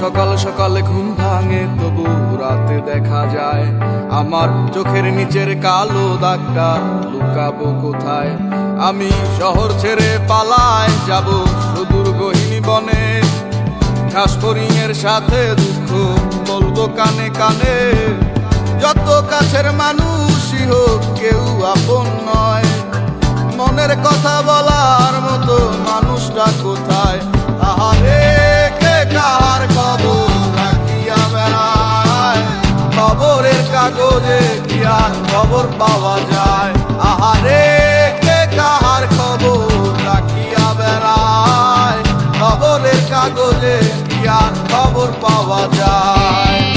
সকাল সকাল ঘুম ভাঙে, তবু রাতে দেখা যায়। আমার চোখের নিচের কালো দাগটা লুকাবো কোথায়? আমি শহর ছেড়ে পালায় যাব সুদূর গহিনী বনে। ঘাসফড়িং এর সাথে দুঃখ বলব কানে কানে। যত কাছের মানুষই হোক, কেউ আপন নয়। মনের কথা বলার কাগজে কি আর খবর পাওয়া যায়। আহারে, কে কাহার খবর রাখিয়া বেড়ায়? খবরের কাগজে কি আর খবর পাওয়া যায়।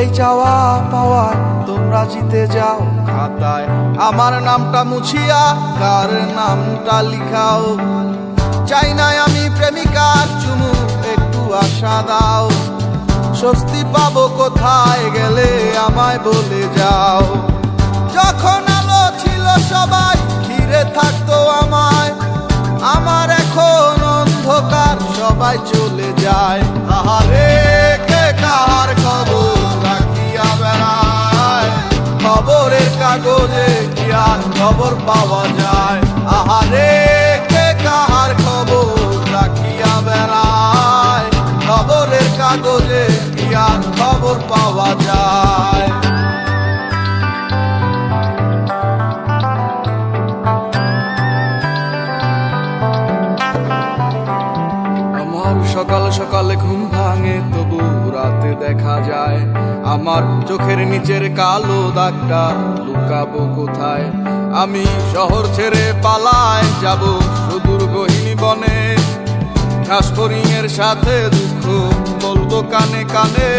এই চাওয়া পাওয়া, তোমরা জিতে যাও খাতায়। আমার নামটা মুছিয়া, কার নামটা লিখাও। চাই নাই আমি প্রেমিকার চুমু, একটু আশা দাও। স্বস্তি পাবো কোথায় গেলে, আমায় বলে যাও। যখন আলো ছিল সবাই, ঘিরে থাকতো আমায়। আমার এখন অন্ধকার, সবাই চলে যায়। খবরের কাগজে কি আর খবর পাওয়া যায়? আহারে, কে কাহার খবর রাখিয়া বেড়ায়? খবরের কাগজে কি আর খবর পাওয়া যায়? সকাল ঘুম ভাঙে, তবু রাতে দেখা যায়। আমার চোখের নিচের কালো দাগটা লুকাবো কোথায়? আমি শহর ছেড়ে পালায় যাব সুদূর গহিনী বনে। ঘাসফড়িং এর সাথে দুঃখ বলব কানে কানে।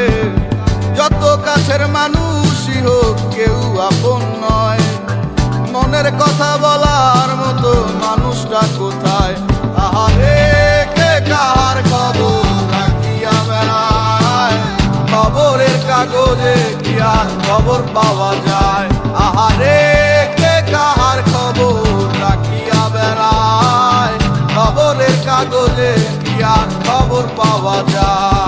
যত কাছের মানুষই হোক, কেউ আপন নয়। মনের কথা বলার মতো মানুষটা কাগজে কি আর খবর পাওয়া যায়। আহারে, কে কাহার খবর রাখিয়া বেড়ায়? খবরের কাগজে কি আর খবর পাওয়া যায়।